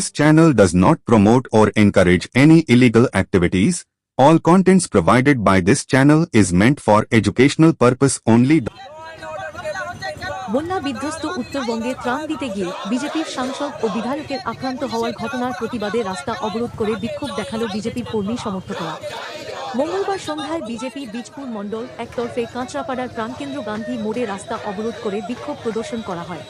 This channel does not promote or encourage any illegal activities. All contents provided by this channel is meant for educational purpose only. বন্যা বিধ্বস্ত উত্তরবঙ্গে ত্রাণ দিতে গিয়ে বিজেপির সাংসদ ও বিধায়কের আক্রান্ত হওয়ার ঘটনার প্রতিবাদে রাস্তা অবরোধ করে বিক্ষোভ দেখাল বিজেপির কর্মী সমর্থকরা মঙ্গলবার সন্ধ্যায় বিজেপি বীজপুর মণ্ডল একতরফে কাঁচরাপাড়ার প্রাণকেন্দ্র গান্ধী মোড়ে রাস্তা অবরোধ করে বিক্ষোভ প্রদর্শন করা হয়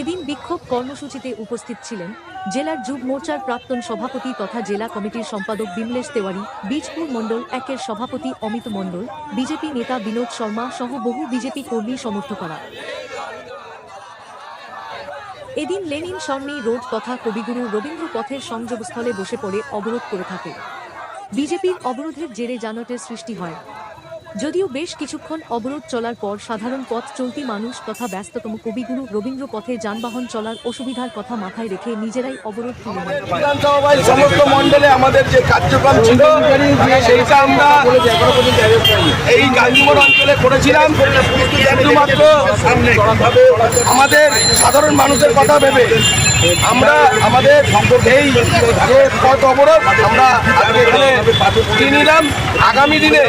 এদিন বিক্ষোভ কর্মসূচিতে উপস্থিত ছিলেন জেলার যুব মোর্চার প্রাক্তন সভাপতি তথা জেলা কমিটির সম্পাদক বিমলেশ তেওয়ারি, বীজপুর মণ্ডল একের সভাপতি অমিত মণ্ডল, বিজেপি নেতা বিনোদ শর্মা সহ বহু বিজেপি কর্মী সমর্থকরা। এদিন লেনিন সরণি রোড তথা কবিগুরু রবীন্দ্র পথের সংযোগস্থলে বসে পড়ে অবরোধ করে থাকে। বিজেপির অবরোধের জেরে যানটের সৃষ্টি হয়। যদিও বেশ কিছুক্ষণ অবরোধ চলার পর সাধারণ পথ চলতি মানুষ তথা ব্যস্ততম কবিগুরু রবীন্দ্র পথে যানবাহন চলার অসুবিধার কথা মাথায় রেখে নিজেরাই অবরোধ বিধানসভায় সমস্ত আমাদের যে কার্যক্রম ছিল, সেইটা আমরা এই অঞ্চলে করেছিলাম। আমাদের সাধারণ মানুষের কথা ভেবে আমরা আমাদের এই যে পথ অবরোধ আমরা আজকে এখানে নিলাম আগামী দিনে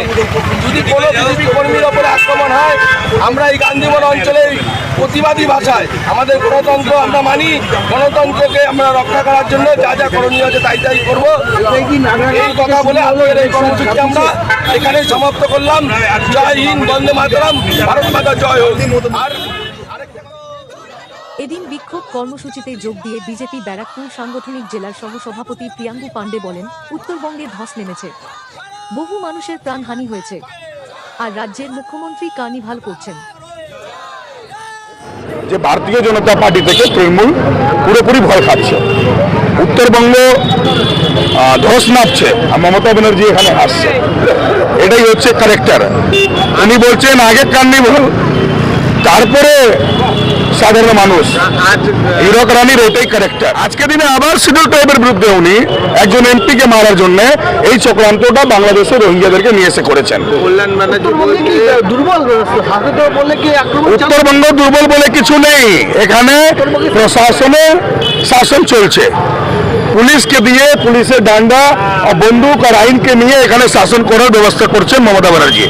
যদি কোনো বিজেপি কর্মীর ওপরে আক্রমণ হয়, আমরা এই গান্ধীবন অঞ্চলে প্রতিবাদী ভাষায় আমাদের গণতন্ত্র আমরা মানি, গণতন্ত্রকে আমরা রক্ষা করার জন্য যা যা করণীয় আছে তাই তাই করব। এই কথা বলে আজকের এই কর্মসূচি আমরা এখানে সমাপ্ত করলাম। জয় হিন্দ, বন্দে মাতরম, ভারত মাতা জয় হোক। আর এদিন বিক্ষোভ কর্মসূচিতে যোগ দিয়ে বিজেপি ব্যারাকপুর সাংগঠনিক জেলার সহসভাপতি প্রিয়াঙ্গু পাণ্ডে বলেন, উত্তরবঙ্গে ধস নেমেছে। বহু মানুষের প্রাণহানি হয়েছে। আর রাজ্যের মুখ্যমন্ত্রী কার্নিভাল করছেন। যে ভারতীয় জনতা পার্টি থেকে তৃণমূল পুরোপুরি ভয় খাচ্ছে। উত্তরবঙ্গ ধস নামছে। আর মমতা ব্যানার্জি এখানে আসছে। এটাই হচ্ছে কারেক্টার উনি বলছেন, আগে কার্নিভাল তারপরে সাধারণ মানুষ। হীরক রানীর এটাই ক্যারেক্টার আজকে দিনে আবার শিডিউল টাইপের বিরুদ্ধে উনি একজন এমপিকে মারার জন্য এই চক্রান্তটা বাংলাদেশের রোহিঙ্গাদেরকে নিয়ে এসে করেছেন। উত্তরবঙ্গ দুর্বল বলে কিছু নেই। এখানে প্রশাসনে শাসন চলছে। পুলিশকে দিয়ে পুলিশের ডান্ডা আর বন্দুক আর আইনকে নিয়ে এখানে শাসন করার ব্যবস্থা করছেন মমতা ব্যানার্জি।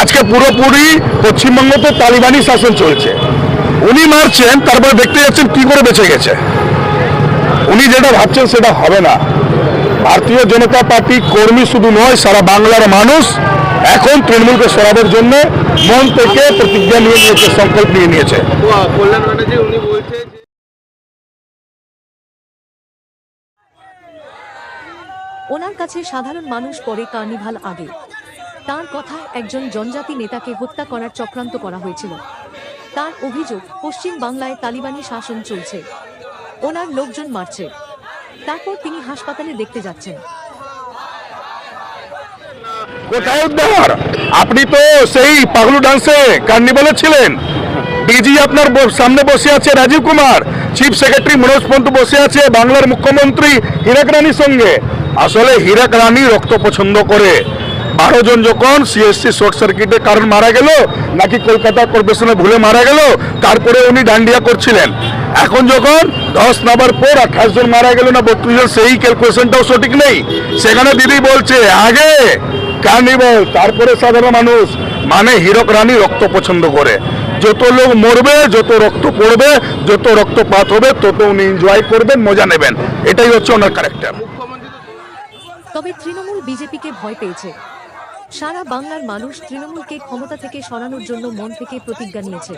আজকে পুরোপুরি পশ্চিমবঙ্গতে তালিবানি শাসন চলছে। উনি মারছেন তারপরে দেখতে যাচ্ছেন কি করে বেঁচে গেছে। উনি যেটা ভাবছেন সেটা হবে না। ভারতীয় জনতা পার্টি কর্মী শুধু নয় সারা বাংলার মানুষ এখন তৃণমূলকে সরানোর জন্য মন থেকে প্রতিজ্ঞা নিয়ে নিয়েছে সংকল্প নিয়ে নিয়েছে। ওনার কাছে সাধারণ মানুষ পরে কার্নিভাল আগে। তার কথা একজন জনজাতি নেতাকে হত্যা করার চক্রান্ত করা হয়েছিল। তার অভিযোগ পশ্চিম বাংলায় তালিবানি শাসন চলছে। ওনার লোকজন মারছে। তারপর তিনি হাসপাতালে দেখতে যাচ্ছেন। কোথায় উদ্ধার? আপনি তো সেই পাগলু ডান্সে কার্নিভালে ছিলেন। ডিজি আপনার সামনে বসে আছে রাজীব কুমার, চিফ সেক্রেটারি মনোজ পন্ত বসে আছে বাংলার মুখ্যমন্ত্রী হীরক রানীর সঙ্গে। আসলে হীরক রানী রক্ত পছন্দ করে। বারো জন যখন সিএসসি শর্ট সার্কিটের কারণ মারা গেল, নাকি কলকাতা কর্পোরেশনে ভুলে মারা গেল, তারপরে উনি ডান্ডিয়া করছিলেন। এখন যখন দশ নাম্বার পর আঠাশ জন মারা গেল না, বত্রিশ জন, সেই ক্যালকুলেশনটাও সঠিক নেই। সেখানে দিদি বলছে, আগে কার্নিভাল তারপরে সাধারণ মানুষ মানে হীরক রানী রক্ত পছন্দ করে। যত লোক মরবে, যত রক্ত পড়বে, যত রক্তপাত হবে, তত উনি এনজয় করবেন, মজা নেবেন। এটাই হচ্ছে ওনার ক্যারেক্টার তবে তৃণমূল বিজেপিকে ভয় পেয়েছে। সারা বাংলার মানুষ তৃণমূলকে ক্ষমতা থেকে সরানোর জন্য মন থেকে প্রতিজ্ঞা নিয়েছে।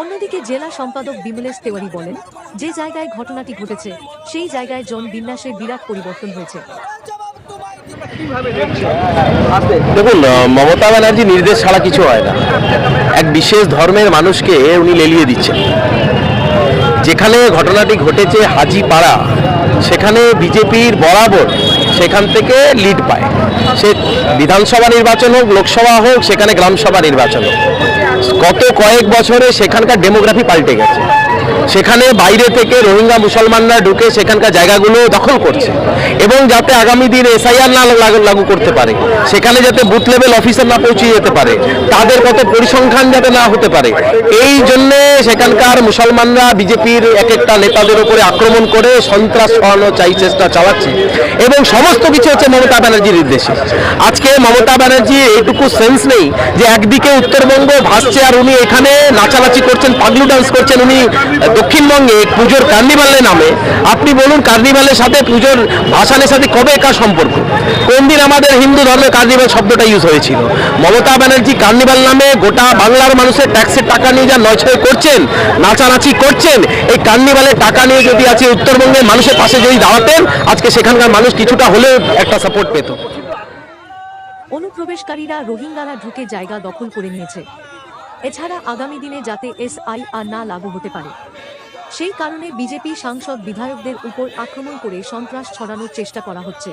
অন্যদিকে জেলা সম্পাদক বিমলেশ তেওয়ারি বলেন যে জায়গায় ঘটনাটি ঘটেছে সেই জায়গায় জন বিন্যাসে বিরাট পরিবর্তন হয়েছে। দেখুন মমতা ব্যানার্জি নির্দেশ ছাড়া কিছু হয় না। এক বিশেষ ধর্মের মানুষকে উনি লেলিয়ে দিচ্ছেন। যেখানে ঘটনাটি ঘটেছে হাজিপাড়া সেখানে বিজেপির বরাবর সেখান থেকে লিড পায়। সে বিধানসভা নির্বাচন হোক, লোকসভা হোক, সেখানে গ্রামসভা নির্বাচন হোক। গত কয়েক বছরে সেখানকার ডেমোগ্রাফি পাল্টে গেছে। সেখানে বাইরে থেকে রোহিঙ্গা মুসলমানরা ঢুকে সেখানকার জায়গাগুলো দখল করছে এবং যাতে আগামী দিন এসআইআর না লাগু- করতে পারে। সেখানে যাতে বুথ লেভেল অফিসার না পৌঁছে যেতে পারে। তাদের কত পরিসংখ্যান যাতে না হতে পারে। এই জন্যে সেখানকার মুসলমানরা বিজেপির এক একটা নেতাদের উপরে আক্রমণ করে সন্ত্রাস ছড়ানো চাই চেষ্টা চালাচ্ছে এবং সমস্ত কিছু হচ্ছে মমতা ব্যানার্জির নির্দেশে। আজকে মমতা ব্যানার্জি এইটুকু সেন্স নেই যে একদিকে উত্তরবঙ্গ ভাসছে আর উনি এখানে নাচানাচি করছেন, পাগলু ডান্স করছেন, উনি দক্ষিণবঙ্গে পুজোর কার্নিভালে নামে আপনি বলুন কার্নিভালের সাথে পুজোর ভাসানের সাথে কবে কার সম্পর্ক? কোন দিন আমাদের হিন্দু ধর্মে কার্নিভাল শব্দটা ইউজ হয়েছিল? মমতা ব্যানার্জি কার্নিভাল নামে গোটা বাংলার মানুষের ট্যাক্সের টাকা নিয়ে যা নয়ছয় করছেন, নাচানাচি করছেন, এই কার্নিভালের টাকা নিয়ে যদি আজকে উত্তরবঙ্গের মানুষের পাশে যদি দাঁড়াতেন, আজকে সেখানকার মানুষ কিছুটা হলেও একটা সাপোর্ট পেত। অনুপ্রবেশকারীরা রোহিঙ্গারা ঢুকে জায়গা দখল করে নিয়েছে। এছাড়া আগামী দিনে যাতে এসআইআর না লাগু হতে পারে। সেই কারণে বিজেপি সাংসদ বিধায়কদের উপর আক্রমণ করে সন্ত্রাস ছড়ানোর চেষ্টা করা হচ্ছে।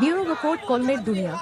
ব্যুরো রিপোর্ট, কলমের দুনিয়া।